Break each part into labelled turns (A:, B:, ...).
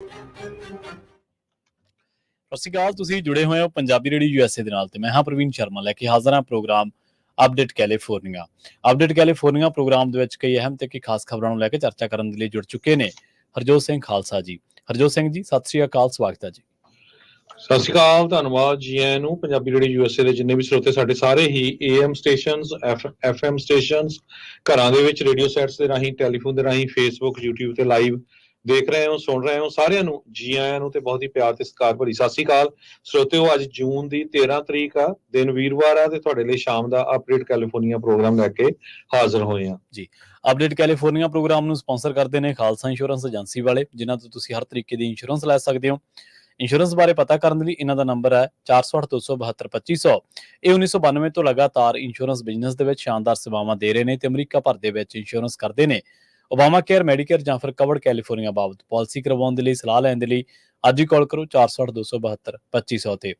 A: ਸਤਿ ਸ਼੍ਰੀ ਅਕਾਲ, ਤੁਸੀਂ ਜੁੜੇ ਹੋਏ ਹੋ ਪੰਜਾਬੀ ਰੇਡੀਓ ਯੂਐਸਏ ਦੇ ਨਾਲ ਤੇ ਮੈਂ ਹਾਂ ਪ੍ਰਵੀਨ ਸ਼ਰਮਾ ਲੈ ਕੇ ਹਾਜ਼ਰ ਹਾਂ program update California. Update California program ਦੇ ਵਿੱਚ ਕਈ ਅਹਿਮ ਤੇ ਕਈ ਖਾਸ ਖਬਰਾਂ ਨੂੰ ਲੈ ਕੇ ਚਰਚਾ ਕਰਨ ਦੇ ਲਈ ਜੁੜ ਚੁੱਕੇ ਨੇ ਹਰਜੋਤ ਸਿੰਘ ਖਾਲਸਾ ਜੀ। ਹਰਜੋਤ ਸਿੰਘ ਜੀ, ਸਤਿ ਸ਼੍ਰੀ ਅਕਾਲ, ਸਵਾਗਤ ਹੈ ਜੀ।
B: ਸਤਿ ਸ਼੍ਰੀ ਅਕਾਲ, ਧੰਨਵਾਦ ਜੀ ਆਇਆਂ ਨੂੰ। ਪੰਜਾਬੀ ਰੇਡੀਓ ਯੂਐਸਏ ਦੇ ਜਿੰਨੇ ਵੀ ਸਰੋਤੇ ਸਾਡੇ ਸਾਰੇ ਹੀ ਏਐਮ ਸਟੇਸ਼ਨਸ ਐਫਐਮ ਸਟੇਸ਼ਨਸ, ਘਰਾਂ ਦੇ ਵਿੱਚ ਰੇਡੀਓ ਸੈਟਸ ਦੇ ਰਾਹੀਂ, ਟੈਲੀਫੋਨ ਦੇ ਰਾਹੀਂ, ਫੇਸਬੁੱਕ YouTube ਤੇ ਲਾਈਵ ਦੇਖ ਰਹੇ ਹੋ, ਸੁਣ ਰਹੇ ਹੋ, ਸਾਰਿਆਂ ਨੂੰ, ਜੀ ਆਇਆਂ ਨੂੰ ਤੇ ਬਹੁਤ ਹੀ ਪਿਆਰ ਤੇ ਸਤਿਕਾਰ ਭਰੀ। ਸਤਿ ਸ਼੍ਰੀ ਅਕਾਲ। ਸਰੋਤਿਓ ਅੱਜ ਜੂਨ ਦੀ 13 ਤਰੀਕ ਆ, ਦਿਨ ਵੀਰਵਾਰ ਆ ਤੇ ਤੁਹਾਡੇ ਲਈ ਸ਼ਾਮ ਦਾ ਅਪਡੇਟ ਕੈਲੀਫੋਰਨੀਆ ਪ੍ਰੋਗਰਾਮ ਲੈ ਕੇ ਹਾਜ਼ਰ ਹੋਏ ਆ।
A: ਅਪਡੇਟ ਕੈਲੀਫੋਰਨੀਆ ਪ੍ਰੋਗਰਾਮ ਨੂੰ ਸਪਾਂਸਰ ਕਰਦੇ ਨੇ ਖਾਲਸਾ ਇੰਸ਼ੋਰੈਂਸ ਏਜੰਸੀ ਵਾਲੇ, ਜਿਨ੍ਹਾਂ ਤੋਂ ਤੁਸੀਂ ਹਰ ਤਰੀਕੇ ਦੀ ਇੰਸ਼ੋਰੈਂਸ ਲੈ ਸਕਦੇ ਹੋ। ਇੰਸ਼ੋਰੈਂਸ ਬਾਰੇ ਪਤਾ ਕਰਨ ਲਈ ਇਹਨਾਂ ਦਾ ਨੰਬਰ ਹੈ 4827272500 ਇਹ 1992 ਤੋਂ ਲਗਾਤਾਰ ਇੰਸ਼ੋਰੈਂਸ ਬਿਜ਼ਨਸ ਦੇ ਵਿੱਚ ਸ਼ਾਨਦਾਰ ਸੇਵਾਵਾਂ ਦੇ ਰਹੇ ਨੇ ਤੇ ਅਮਰੀਕਾ ਭਰ ਦੇ ਵਿੱਚ ਇੰਸ਼ੋਰੈਂਸ ਕਰਦੇ ਨੇ। ਓਬਾਮਾ ਕੇਅਰ ਮੈਡੀਕੇਅਰ ਜਾਂ ਫਿਰ ਕਵਰਡ ਕੈਲੀਫੋਰਨੀਆ ਬਾਬਤ ਪਾਲਿਸੀ ਕਰਵਾਉਣ ਦੇ ਲਈ, ਸਲਾਹ ਲੈਣ ਦੇ ਲਈ ਅੱਜ ਹੀ ਕਾਲ ਕਰੋ 4827272500 ਤੇ।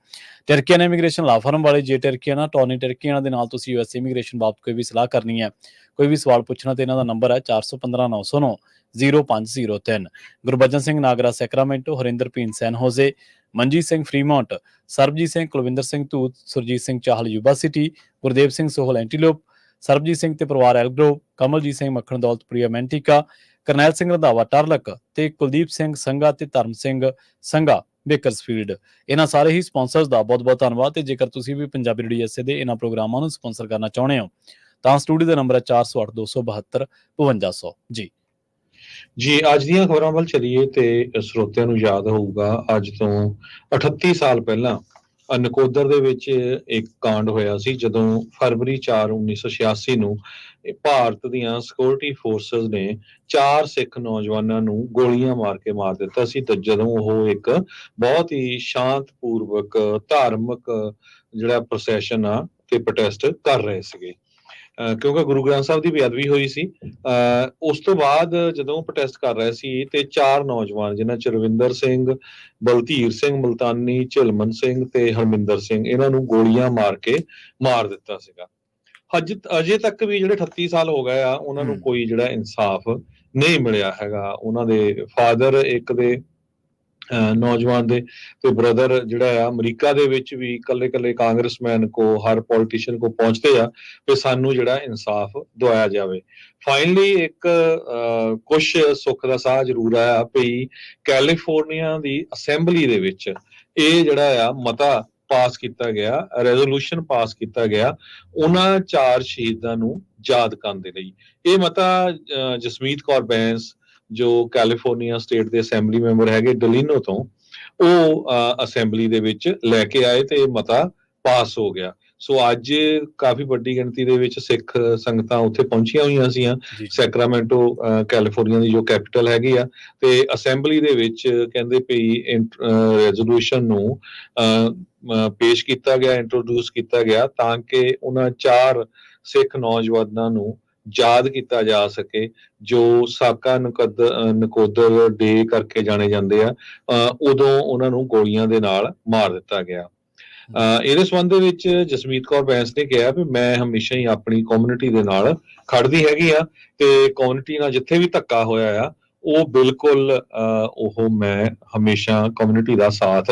A: ਟਰਕੀਅਨ ਇਮੀਗ੍ਰੇਸ਼ਨ ਲਾ ਫਰਮ ਵਾਲੇ ਜੇ ਟਰਕੀਅਨ ਟੌਨੀ ਟਰਕੀਅਨ ਦੇ ਨਾਲ ਤੁਸੀਂ ਯੂਐਸ ਇਮੀਗ੍ਰੇਸ਼ਨ ਬਾਬਤ ਕੋਈ ਵੀ ਸਲਾਹ ਕਰਨੀ ਹੈ, ਕੋਈ ਵੀ ਸਵਾਲ ਪੁੱਛਣਾ ਤੇ ਇਹਨਾਂ ਦਾ ਨੰਬਰ ਹੈ 415909 0503 ਗੁਰਬਚਨ ਸਿੰਘ ਨਾਗਰਾ ਸੈਕਰਾਮੈਂਟੋ ਹਰਿੰਦਰ ਪੀਨ San Jose Manjit Singh Fremont Sarabjit Singh, Kulwinder Singh Dhoot, Surjit Singh Chahal Yuba City Gurdev Singh Sohal Antelope Sarabjit Singh ਤੇ ਪਰਿਵਾਰ ਐਲਗਰੋ, ਕਮਲਜੀਤ ਸਿੰਘ ਮੱਖਣ ਦੌਲਤਪੁਰੀਆ ਮੈਂਟਿਕਾ, ਕਰਨੈਲ ਸਿੰਘ ਰੰਧਾਵਾ ਟਰਲਕ ਤੇ ਕੁਲਦੀਪ ਸਿੰਘ ਸੰਘਾ ਤੇ ਧਰਮ ਸਿੰਘ ਸੰਘਾ ਬੇਕਰਸਫੀਲਡ ਇਹਨਾਂ ਸਾਰੇ ਹੀ ਸਪਾਂਸਰਸ ਦਾ ਬਹੁਤ-ਬਹੁਤ ਧੰਨਵਾਦ ਤੇ ਜੇਕਰ ਤੁਸੀਂ ਵੀ ਪੰਜਾਬੀ ਰੇਡੀਓ ਐਸੇ ਦੇ ਇਹਨਾਂ ਪ੍ਰੋਗਰਾਮਾਂ ਨੂੰ ਸਪਾਂਸਰ ਕਰਨਾ ਚਾਹੁੰਦੇ ਹੋ, ਤਾਂ ਸਟੂਡੀਓ ਦਾ ਨੰਬਰ ਹੈ 408272 5500 ਜੀ।
B: ਜੀ, ਅੱਜ ਦੀਆਂ ਖਬਰਾਂ ਵੱਲ ਚਲੀਏ ਤੇ ਸਰੋਤਿਆਂ ਨੂੰ ਯਾਦ ਹੋਊਗਾ, ਅੱਜ ਤੋਂ 38 ਸਾਲ ਪਹਿਲਾਂ ਨਕੋਦਰ ਦੇ ਵਿੱਚ ਇੱਕ ਕਾਂਡ ਹੋਇਆ ਸੀ, ਜਦੋਂ ਫਰਵਰੀ 4 1986 ਨੂੰ ਭਾਰਤ ਦੀਆਂ ਸਿਕਿਉਰਿਟੀ ਫੋਰਸਸ ਨੇ ਚਾਰ ਸਿੱਖ ਨੌਜਵਾਨਾਂ ਨੂੰ ਗੋਲੀਆਂ ਮਾਰ ਕੇ ਮਾਰ ਦਿੱਤਾ ਸੀ ਤੇ ਜਦੋਂ ਉਹ ਇੱਕ ਬਹੁਤ ਹੀ ਸ਼ਾਂਤਪੂਰਵਕ ਧਾਰਮਿਕ ਜਿਹੜਾ ਪ੍ਰੋਸੈਸ਼ਨ ਆ, ਤੇ ਪ੍ਰੋਟੈਸਟ ਕਰ ਰਹੇ ਸੀਗੇ। ਕਿਉਂਕਿ ਗੁਰੂ ਗ੍ਰੰਥ ਸਾਹਿਬ ਦੀ ਬੇਅਦਬੀ ਹੋਈ ਸੀ ਉਸ ਤੋਂ ਬਾਅਦ ਜਦੋਂ ਪ੍ਰੋਟੈਸਟ ਕਰ ਰਹੇ ਸੀ ਤੇ ਚਾਰ ਨੌਜਵਾਨ ਜਿਨ੍ਹਾਂ ਚ ਰਵਿੰਦਰ ਸਿੰਘ ਬਲਧੀਰ ਸਿੰਘ ਮਲਤਾਨੀ ਝਿਲਮਨ ਸਿੰਘ ਤੇ ਹਰਮਿੰਦਰ ਸਿੰਘ ਇਹਨਾਂ ਨੂੰ ਗੋਲੀਆਂ ਮਾਰ ਕੇ ਮਾਰ ਦਿੱਤਾ ਸੀਗਾ ਅੱਜ ਅਜੇ ਤੱਕ ਵੀ ਜਿਹੜੇ 38 ਸਾਲ ਹੋ ਗਏ ਆ ਉਹਨਾਂ ਨੂੰ। ਕੋਈ ਜਿਹੜਾ ਇਨਸਾਫ ਨਹੀਂ ਮਿਲਿਆ ਹੈਗਾ ਉਹਨਾਂ ਦੇ ਫਾਦਰ ਇੱਕ ਦੇ ਨੌਜਵਾਨ ਦੇ ਤੇ ਬ੍ਰਦਰ ਜਿਹੜਾ ਆ ਅਮਰੀਕਾ ਦੇ ਵਿੱਚ ਵੀ ਇਕੱਲੇ ਇਕੱਲੇ ਕਾਂਗਰਸਮੈਨ ਕੋ ਹਰ ਪੋਲੀਟੀਸ਼ੀਅਨ ਕੋ ਪਹੁੰਚਦੇ ਆ ਕਿ ਸਾਨੂੰ ਜਿਹੜਾ ਇਨਸਾਫ ਦਵਾਇਆ ਜਾਵੇ। ਫਾਈਨਲੀ ਇੱਕ ਅਹ, ਕੁਛ ਸੁੱਖ ਦਾ ਸਾਹ ਜ਼ਰੂਰ ਆਇਆ ਵੀ ਕੈਲੀਫੋਰਨੀਆ ਦੀ ਅਸੈਂਬਲੀ ਦੇ ਵਿੱਚ ਇਹ ਜਿਹੜਾ ਆ ਮਤਾ ਪਾਸ ਕੀਤਾ ਗਿਆ ਰੈਜ਼ੋਲੂਸ਼ਨ ਪਾਸ ਕੀਤਾ ਗਿਆ ਉਹਨਾਂ ਚਾਰ ਸ਼ਹੀਦਾਂ ਨੂੰ ਯਾਦ ਕਰਨ ਦੇ ਲਈ। ਇਹ ਮਤਾ ਜਸਮੀਤ ਕੌਰ ਬੈਂਸ ਜੋ ਕੈਲੀਫੋਰਨੀਆ ਸਟੇਟ ਦੇ ਅਸੈਂਬਲੀ ਮੈਂਬਰ ਹੈਗੇ ਡਲੀਨੋ ਤੋਂ ਉਹ ਅਸੈਂਬਲੀ ਦੇ ਵਿੱਚ ਲੈ ਕੇ ਆਏ ਤੇ ਇਹ ਮਤਾ ਪਾਸ ਹੋ ਗਿਆ। ਸੋ ਅੱਜ ਕਾਫੀ ਵੱਡੀ ਗਿਣਤੀ ਦੇ ਵਿੱਚ ਸਿੱਖ ਸੰਗਤਾਂ ਉੱਥੇ ਪਹੁੰਚੀਆਂ ਹੋਈਆਂ ਸੀਆਂ। ਸੈਕਰਾਮੈਂਟੋ ਕੈਲੀਫੋਰਨੀਆ ਦੀ ਜੋ ਕੈਪੀਟਲ ਹੈਗੀ ਆ ਤੇ ਅਸੈਂਬਲੀ ਦੇ ਵਿੱਚ ਕਹਿੰਦੇ ਪਈ ਰੈਜ਼ੋਲੂਸ਼ਨ ਨੂੰ ਪੇਸ਼ ਕੀਤਾ ਗਿਆ ਇੰਟਰੋਡਿਊਸ ਕੀਤਾ ਗਿਆ ਤਾਂ ਕਿ ਉਹਨਾਂ ਚਾਰ ਸਿੱਖ ਨੌਜਵਾਨਾਂ ਨੂੰ ਯਾਦ ਕੀਤਾ ਜਾ ਸਕੇ ਜੋ ਸਾਕਾ ਨਕੋਦਰ ਡੇ ਕਰਕੇ ਜਾਣੇ ਜਾਂਦੇ ਆ ਉਦੋਂ ਉਹਨਾਂ ਨੂੰ ਗੋਲੀਆਂ ਦੇ ਨਾਲ ਮਾਰ ਦਿੱਤਾ ਗਿਆ। ਇਹਦੇ ਸੰਬੰਧ ਦੇ ਵਿੱਚ ਜਸਮੀਤ ਕੌਰ ਬੈਂਸ ਨੇ ਕਿਹਾ ਵੀ ਮੈਂ ਹਮੇਸ਼ਾ ਹੀ ਆਪਣੀ ਕਮਿਊਨਿਟੀ ਦੇ ਨਾਲ ਖੜਦੀ ਹੈਗੀ ਆ ਤੇ ਕਮਿਊਨਿਟੀ ਨਾਲ ਜਿੱਥੇ ਵੀ ਧੱਕਾ ਹੋਇਆ ਆ ਉਹ ਬਿਲਕੁਲ ਅਹ, ਉਹ ਮੈਂ ਹਮੇਸ਼ਾ ਕਮਿਊਨਿਟੀ ਦਾ ਸਾਥ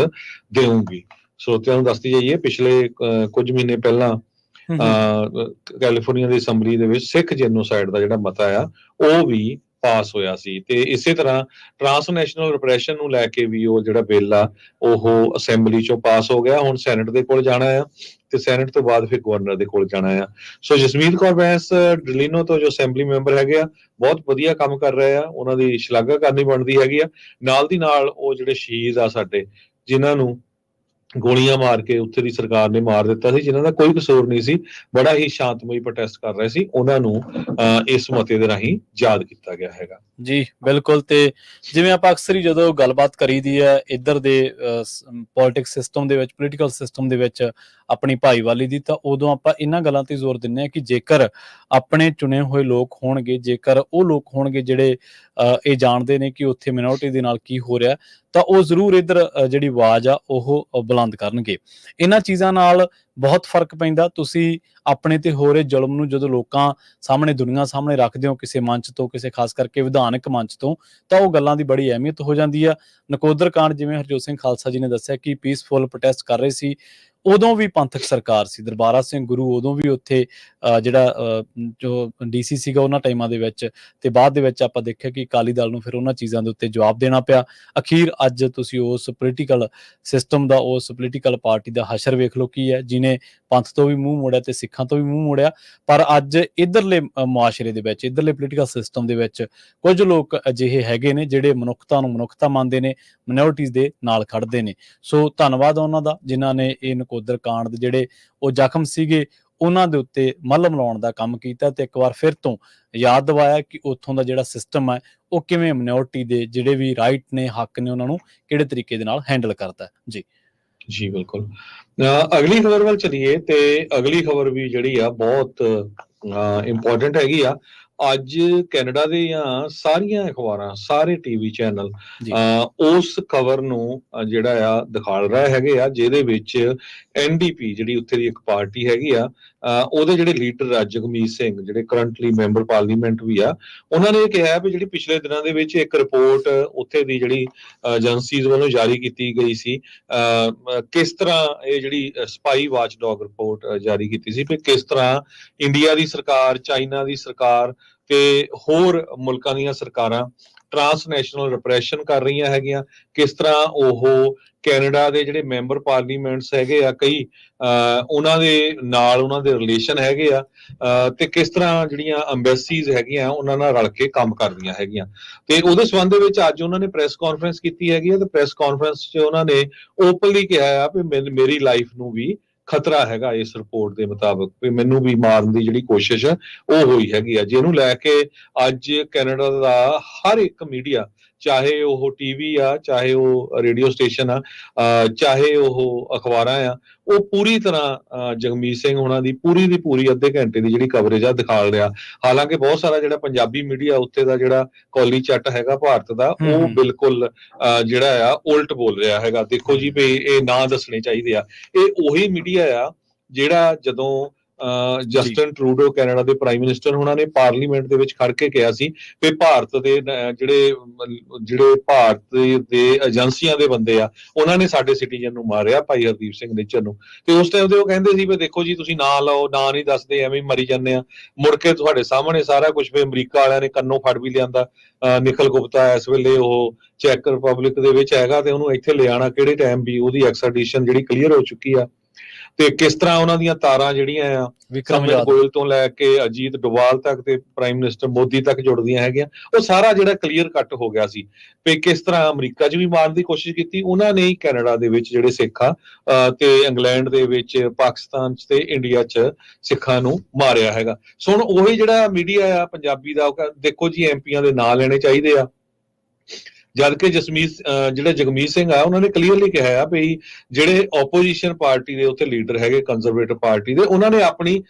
B: ਦੇਵਾਂਗੀ ਸਰੋਤਿਆਂ ਨੂੰ ਦੱਸਦੀ ਜਾਈਏ ਪਿਛਲੇ ਅਹ, ਕੁਝ ਮਹੀਨੇ ਪਹਿਲਾਂ ਕੈਲੀਫੋਰਨੀਆ ਦੀ ਅਸੈਂਬਲੀ ਦੇ ਵਿੱਚ ਸਿੱਖ ਜੈਨੋਸਾਈਡ ਦਾ ਜਿਹੜਾ ਮਤਾ ਆ ਉਹ ਵੀ ਪਾਸ ਹੋਇਆ ਸੀ। ਤੇ ਇਸੇ ਤਰ੍ਹਾਂ ਟ੍ਰਾਂਸਨੈਸ਼ਨਲ ਰਿਪਰੈਸ਼ਨ ਨੂੰ ਲੈ ਕੇ ਵੀ ਉਹ ਜਿਹੜਾ ਬਿੱਲ ਆ ਉਹ ਅਸੈਂਬਲੀ ਚੋਂ ਪਾਸ ਹੋ ਗਿਆ। ਹੁਣ ਸੈਨੇਟ ਦੇ ਕੋਲ ਜਾਣਾ ਆ ਤੇ ਸੈਨੇਟ ਤੋਂ ਬਾਅਦ ਫਿਰ ਗਵਰਨਰ ਦੇ ਕੋਲ ਜਾਣਾ ਆ। ਸੋ ਜਸਮੀਤ ਕੌਰ ਬੈਂਸ ਡਲੀਨੋ ਤੋਂ ਜੋ ਅਸੈਂਬਲੀ ਮੈਂਬਰ ਹੈਗੇ ਆ ਬਹੁਤ ਵਧੀਆ ਕੰਮ ਕਰ ਰਹੇ ਆ। ਉਹਨਾਂ ਦੀ ਸ਼ਲਾਘਾ ਕਰਨੀ ਬਣਦੀ ਹੈਗੀ ਆ। ਨਾਲ ਦੀ ਨਾਲ ਉਹ ਜਿਹੜੇ ਸ਼ਹੀਦ ਆ ਸਾਡੇ ਜਿਨ੍ਹਾਂ ਨੂੰ ਗੋਲੀਆਂ ਮਾਰ ਕੇ ਉੱਥੇ ਦੀ ਸਰਕਾਰ ਨੇ ਮਾਰ ਦਿੱਤਾ ਸੀ ਜਿਨ੍ਹਾਂ ਦਾ ਕੋਈ ਕਸੂਰ ਨਹੀਂ ਸੀ ਬੜਾ ਹੀ ਸ਼ਾਂਤਮਈ ਪ੍ਰੋਟੈਸਟ ਕਰ ਰਹੇ ਸੀ ਉਹਨਾਂ ਨੂੰ ਇਸ ਮਤੇ ਦੇ ਰਾਹੀਂ ਯਾਦ ਕੀਤਾ ਗਿਆ ਹੈਗਾ।
A: ਜੀ ਬਿਲਕੁਲ ਤੇ ਜਿਵੇਂ ਆਪਾਂ ਅਕਸਰ ਹੀ ਜਦੋਂ ਗੱਲਬਾਤ ਕਰੀਦੀ ਹੈ ਇੱਧਰ ਦੇ ਪੋਲਿਟਿਕਸ ਸਿਸਟਮ ਦੇ ਵਿੱਚ ਪੋਲੀਟੀਕਲ ਸਿਸਟਮ ਦੇ ਵਿੱਚ ਆਪਣੀ ਭਾਈਵਾਲੀ ਦੀ ਤਾਂ ਉਦੋਂ ਆਪਾਂ ਇਹਨਾਂ ਗੱਲਾਂ ਤੇ ਜ਼ੋਰ ਦਿੰਨੇ ਆ ਕਿ ਜੇਕਰ ਆਪਣੇ ਚੁਣੇ ਹੋਏ ਲੋਕ ਹੋਣਗੇ ਜੇਕਰ ਉਹ ਲੋਕ ਹੋਣਗੇ ਜਿਹੜੇ ਅ, ਇਹ ਜਾਣਦੇ ਨੇ ਕਿ ਉੱਥੇ ਮਿਨੋਰਟੀ ਦੇ ਨਾਲ ਕੀ ਹੋ ਰਿਹਾ ਤਾਂ ਉਹ ਜ਼ਰੂਰ ਇੱਧਰ ਜਿਹੜੀ ਆਵਾਜ਼ ਆ, ਉਹ ਬੁਲੰਦ ਕਰਨਗੇ। ਇਹਨਾਂ ਚੀਜ਼ਾਂ ਨਾਲ ਬਹੁਤ ਫ਼ਰਕ ਪੈਂਦਾ। ਤੁਸੀਂ ਆਪਣੇ ਤੇ ਹੋ ਰਹੇ ਜ਼ੁਲਮ ਨੂੰ ਜਦੋਂ ਲੋਕਾਂ ਸਾਹਮਣੇ, ਦੁਨੀਆ ਸਾਹਮਣੇ ਰੱਖਦੇ ਹੋ, ਕਿਸੇ ਮੰਚ ਤੋਂ, ਕਿਸੇ ਖਾਸ ਕਰਕੇ ਵਿਧਾਨਕ ਮੰਚ ਤੋਂ, ਤਾਂ ਉਹ ਗੱਲਾਂ ਦੀ ਬੜੀ ਅਹਿਮੀਅਤ ਹੋ ਜਾਂਦੀ ਆ। ਨਕੋਦਰ ਕਾਂਡ, ਜਿਵੇਂ ਹਰਜੋਤ ਸਿੰਘ ਖਾਲਸਾ ਜੀ ਨੇ ਦੱਸਿਆ ਕਿ ਪੀਸਫੁਲ ਪ੍ਰੋਟੈਸਟ ਕਰ ਰਹੇ ਸੀ। ਉਦੋਂ ਵੀ ਪੰਥਕ ਸਰਕਾਰ ਸੀ ਦਰਬਾਰਾ ਸਿੰਘ ਗੁਰੂ ਉਦੋਂ ਵੀ ਉੱਥੇ ਜਿਹੜਾ ਅਹ, ਜੋ ਡੀਸੀ ਸੀਗਾ ਉਹਨਾਂ ਟਾਈਮਾਂ ਦੇ ਵਿੱਚ ਤੇ ਬਾਅਦ ਦੇ ਵਿੱਚ ਆਪਾਂ ਦੇਖਿਆ ਕਿ ਅਕਾਲੀ ਦਲ ਨੂੰ ਫਿਰ ਉਹਨਾਂ ਚੀਜ਼ਾਂ ਦੇ ਉੱਤੇ ਜਵਾਬ ਦੇਣਾ ਪਿਆ। ਅਖੀਰ ਅੱਜ ਤੁਸੀਂ ਉਸ ਪੋਲੀਟੀਕਲ ਸਿਸਟਮ ਦਾ ਉਸ ਪੋਲੀਟੀਕਲ ਪਾਰਟੀ ਦਾ ਹਸ਼ਰ ਵੇਖ ਲਓ ਕੀ ਹੈ ਜਿਨੇ ਪੰਥ ਤੋਂ ਵੀ ਮੂੰਹ ਮੋੜਿਆ ਤੇ ਸਿੱਖਾਂ ਤੋਂ ਵੀ ਮੂੰਹ ਮੋੜਿਆ। ਪਰ ਅੱਜ ਇਧਰਲੇ ਮੁਆਸ਼ਰੇ ਦੇ ਵਿੱਚ ਇਧਰਲੇ ਪੋਲੀਟੀਕਲ ਸਿਸਟਮ ਦੇ ਵਿੱਚ ਕੁਝ ਲੋਕ ਅਜਿਹੇ ਹੈਗੇ ਨੇ ਜਿਹੜੇ ਮਨੁੱਖਤਾ ਨੂੰ ਮਨੁੱਖਤਾ ਮੰਨਦੇ ਨੇ ਮਿਨੋਰਟੀਜ਼ ਦੇ ਨਾਲ ਖੜਦੇ ਨੇ। ਸੋ ਧੰਨਵਾਦ ਉਹਨਾਂ ਦਾ ਜਿਨ੍ਹਾਂ ਨੇ ਇਹ ਨਕੋਦਰ ਕਾਂਡ ਦੇ ਜਿਹੜੇ ਉਹ ਜ਼ਖਮ ਸੀਗੇ, ਉਹਨਾਂ ਦੇ ਉੱਤੇ ਮੱਲਮ ਲਾਉਣ ਦਾ ਕੰਮ ਕੀਤਾ ਤੇ ਇੱਕ ਵਾਰ ਫਿਰ ਤੋਂ ਯਾਦ ਦਿਵਾਇਆ ਕਿ ਉੱਥੋਂ ਦਾ ਜਿਹੜਾ ਸਿਸਟਮ ਹੈ, ਉਹ ਕਿਵੇਂ ਮਿਨੋਰਟੀ ਦੇ ਜਿਹੜੇ ਵੀ ਰਾਈਟ ਨੇ, ਹੱਕ ਨੇ, ਉਹਨਾਂ ਨੂੰ ਕਿਹੜੇ ਤਰੀਕੇ ਦੇ ਨਾਲ ਹੈਂਡਲ ਕਰਦਾ ਜੀ।
B: ਜੀ, ਬਿਲਕੁਲ। ਅਗਲੀ ਖਬਰ ਵੱਲ ਚਲੀਏ ਤੇ ਅਗਲੀ ਖਬਰ ਵੀ ਜਿਹੜੀ ਆ ਬਹੁਤ ਇੰਪੋਰਟੈਂਟ ਹੈਗੀ ਆ। ਅੱਜ ਕੈਨੇਡਾ ਦੇ ਜਾਂ ਸਾਰੀਆਂ ਅਖਬਾਰਾਂ ਸਾਰੇ ਟੀਵੀ ਚੈਨਲ। ਉਸ ਖਬਰ ਨੂੰ ਜਿਹੜਾ ਆ ਦਿਖਾਲ ਰਹੇ ਹੈਗੇ ਆ ਜਿਹਦੇ ਵਿੱਚ ਐਨਡੀਪੀ ਜਿਹੜੀ ਉੱਥੇ ਦੀ ਇੱਕ ਪਾਰਟੀ ਹੈਗੀ ਆ ਉਹਦੇ ਜਿਹੜੇ ਲੀਡਰ ਆ ਜਗਮੀਤ ਸਿੰਘ ਜਿਹੜੇ ਕਰੰਟਲੀ ਮੈਂਬਰ ਪਾਰਲੀਮੈਂਟ ਵੀ ਆ ਉਹਨਾਂ ਨੇ ਇਹ ਕਿਹਾ ਵੀ ਜਿਹੜੀ ਪਿਛਲੇ ਦਿਨਾਂ ਦੇ ਵਿੱਚ ਇੱਕ ਰਿਪੋਰਟ ਉੱਥੇ ਦੀ ਜਿਹੜੀ ਏਜੰਸੀਜ਼ ਵੱਲੋਂ ਜਾਰੀ ਕੀਤੀ ਗਈ ਸੀ ਕਿਸ ਤਰ੍ਹਾਂ ਇਹ ਜਿਹੜੀ ਸਪਾਈ ਵਾਚਡੌਗ ਰਿਪੋਰਟ ਜਾਰੀ ਕੀਤੀ ਸੀ ਵੀ ਕਿਸ ਤਰ੍ਹਾਂ ਇੰਡੀਆ ਦੀ ਸਰਕਾਰ ਚਾਈਨਾ ਦੀ ਸਰਕਾਰ ਤੇ ਹੋਰ ਮੁਲਕਾਂ ਦੀਆਂ ਸਰਕਾਰਾਂ ਟਰਾਂਸਨੈਸ਼ਨਲ ਰਿਪਰੈਸ਼ਨ ਕਰ ਰਹੀਆਂ ਹੈਗੀਆਂ। ਕਿਸ ਤਰ੍ਹਾਂ ਉਹ ਕੈਨੇਡਾ ਦੇ ਜਿਹੜੇ ਮੈਂਬਰ ਪਾਰਲੀਮੈਂਟਸ ਹੈਗੇ ਆ ਕਈ ਅਹ, ਉਹਨਾਂ ਦੇ ਨਾਲ ਉਹਨਾਂ ਦੇ ਰਿਲੇਸ਼ਨ ਹੈਗੇ ਆ ਤੇ ਕਿਸ ਤਰ੍ਹਾਂ ਜਿਹੜੀਆਂ ਐਮਬੈਸੀਜ਼ ਹੈਗੀਆਂ ਉਹਨਾਂ ਨਾਲ ਰਲ ਕੇ ਕੰਮ ਕਰਦੀਆਂ ਹੈਗੀਆਂ। ਤੇ ਉਹਦੇ ਸੰਬੰਧ ਦੇ ਵਿੱਚ ਅੱਜ ਉਹਨਾਂ ਨੇ ਪ੍ਰੈਸ ਕਾਨਫਰੰਸ ਕੀਤੀ ਹੈਗੀ ਆ ਤੇ ਪ੍ਰੈਸ ਕਾਨਫਰੰਸ 'ਚ ਉਹਨਾਂ ਨੇ ਓਪਨਲੀ ਕਿਹਾ ਆ ਵੀ ਮੈਨ- ਮੇਰੀ ਲਾਈਫ ਨੂੰ ਵੀ ਖਤਰਾ ਹੈਗਾ ਇਸ ਰਿਪੋਰਟ ਦੇ ਮੁਤਾਬਕ ਵੀ ਮੈਨੂੰ ਵੀ ਮਾਰਨ ਦੀ ਜਿਹੜੀ ਕੋਸ਼ਿਸ਼ ਆ, ਉਹ ਹੋਈ ਹੈਗੀ ਆ। ਜਿਹਨੂੰ ਲੈ ਕੇ ਅੱਜ ਕੈਨੇਡਾ ਦਾ ਹਰ ਇੱਕ ਮੀਡੀਆ ਚਾਹੇ ਉਹ ਟੀਵੀ ਆ ਚਾਹੇ ਉਹ ਰੇਡੀਓ ਸਟੇਸ਼ਨ ਆ ਚਾਹੇ ਉਹ ਅਖਬਾਰਾਂ ਆ ਉਹ ਪੂਰੀ ਤਰ੍ਹਾਂ ਜਗਮੀਤ ਸਿੰਘ ਉਹਨਾਂ ਦੀ ਪੂਰੀ ਦੀ ਪੂਰੀ ਅੱਧੇ ਘੰਟੇ ਦੀ ਜਿਹੜੀ ਕਵਰੇਜ ਆ ਦਿਖਾਲ ਰਿਹਾ। ਹਾਲਾਂਕਿ ਬਹੁਤ ਸਾਰਾ ਜਿਹੜਾ ਪੰਜਾਬੀ ਮੀਡੀਆ ਉੱਤੇ ਦਾ ਜਿਹੜਾ ਕੌਲੀ ਚੱਟ ਹੈਗਾ ਭਾਰਤ ਦਾ ਉਹ। ਬਿਲਕੁਲ ਜਿਹੜਾ ਆ ਉਲਟ ਬੋਲ ਰਿਹਾ ਹੈਗਾ। ਦੇਖੋ ਜੀ ਵੀ ਇਹ ਨਾਂ ਦੱਸਣੇ ਚਾਹੀਦੇ ਆ। ਇਹ ਉਹੀ ਮੀਡੀਆ ਆ ਜਿਹੜਾ ਜਦੋਂ ਜਸਟਨ ਟਰੂਡੋ ਕੈਨੇਡਾ ਦੇ ਪ੍ਰਾਈਮ ਮਿਨਿਸਟਰ ਉਹਨਾਂ ਨੇ ਪਾਰਲੀਮੈਂਟ ਦੇ ਵਿੱਚ ਖੜ ਕੇ ਕਿਹਾ ਸੀ ਕਿ ਭਾਰਤ ਦੇ ਜਿਹੜੇ ਜਿਹੜੇ ਭਾਰਤ ਦੇ- ਏਜੰਸੀਆਂ ਦੇ ਬੰਦੇ ਆ ਉਹਨਾਂ ਨੇ ਸਾਡੇ ਸਿਟੀਜ਼ਨ ਨੂੰ ਮਾਰਿਆ ਭਾਈ ਹਰਦੀਪ ਸਿੰਘ ਨਿੱਚਰ ਨੂੰ। ਤੇ ਉਸ ਟਾਈਮ ਤੇ ਉਹ ਕਹਿੰਦੇ ਸੀ ਵੀ ਦੇਖੋ ਜੀ ਤੁਸੀਂ ਨਾਂ ਲਾਓ ਨਾਂ ਨਹੀਂ ਦੱਸਦੇ ਐਵੇਂ ਮਰੀ ਜਾਂਦੇ ਆ। ਮੁੜ ਕੇ ਤੁਹਾਡੇ ਸਾਹਮਣੇ ਸਾਰਾ ਕੁਝ ਵੀ ਅਮਰੀਕਾ ਵਾਲਿਆਂ ਨੇ ਕੰਨੋਂ ਫੜ ਵੀ ਲਿਆਂਦਾ। ਨਿਖਲ ਗੁਪਤਾ ਇਸ ਵੇਲੇ ਉਹ ਚੈਕ ਰਿਪਬਲਿਕ ਦੇ ਵਿੱਚ ਹੈਗਾ ਤੇ ਉਹਨੂੰ ਇੱਥੇ ਲਿਆਣਾ ਕਿਹੜੇ ਟਾਈਮ ਵੀ ਉਹਦੀ ਐਕਸਟ੍ਰੈਡੀਸ਼ਨ ਜਿਹੜੀ ਕਲੀਅਰ ਹੋ ਚੁੱਕੀ ਆ। ਤੇ ਕਿਸ ਤਰ੍ਹਾਂ ਉਹਨਾਂ ਦੀਆਂ ਤਾਰਾਂ ਜਿਹੜੀਆਂ ਆ
A: ਵਿਕਰਮ
B: ਗੋਇਲ ਤੋਂ ਲੈ ਕੇ ਅਜੀਤ ਡੋਵਾਲ ਤੱਕ ਤੇ ਪ੍ਰਾਈਮ ਮਿਨਿਸਟਰ ਮੋਦੀ ਤੱਕ ਜੁੜਦੀਆਂ ਹੈਗੀਆਂ। ਉਹ ਸਾਰਾ ਜਿਹੜਾ ਕਲੀਅਰ ਕੱਟ ਹੋ ਗਿਆ ਸੀ ਵੀ ਕਿਸ ਤਰ੍ਹਾਂ ਅਮਰੀਕਾ 'ਚ ਵੀ ਮਾਰਨ ਦੀ ਕੋਸ਼ਿਸ਼ ਕੀਤੀ। ਉਹਨਾਂ ਨੇ ਹੀ ਕੈਨੇਡਾ ਦੇ ਵਿੱਚ ਜਿਹੜੇ ਸਿੱਖ ਆ ਤੇ ਇੰਗਲੈਂਡ ਦੇ ਵਿੱਚ ਪਾਕਿਸਤਾਨ 'ਚ ਤੇ ਇੰਡੀਆ 'ਚ ਸਿੱਖਾਂ ਨੂੰ ਮਾਰਿਆ ਹੈਗਾ। ਸੋ ਹੁਣ ਉਹੀ ਜਿਹੜਾ ਮੀਡੀਆ ਆ ਪੰਜਾਬੀ ਦਾ ਦੇਖੋ ਜੀ ਐਮਪੀਆਂ ਦੇ ਨਾਂ ਲੈਣੇ ਚਾਹੀਦੇ ਆ। ਜਦਕਿ ਜਸਮੀਤ ਅਹ ਜਿਹੜਾ ਜਗਮੀਤ ਸਿੰਘ ਆ ਉਹਨਾਂ ਨੇ ਕਲੀਅਰਲੀ ਕਿਹਾ ਆ ਵੀ ਜਿਹੜੇ ਆਪੋਜੀਸ਼ਨ ਪਾਰਟੀ ਦੇ ਉੱਥੇ ਲੀਡਰ ਹੈਗੇ ਕੰਜ਼ਰਵੇਟਿਵ ਪਾਰਟੀ ਦੇ ਉਹਨਾਂ ਨੇ ਆਪਣੀ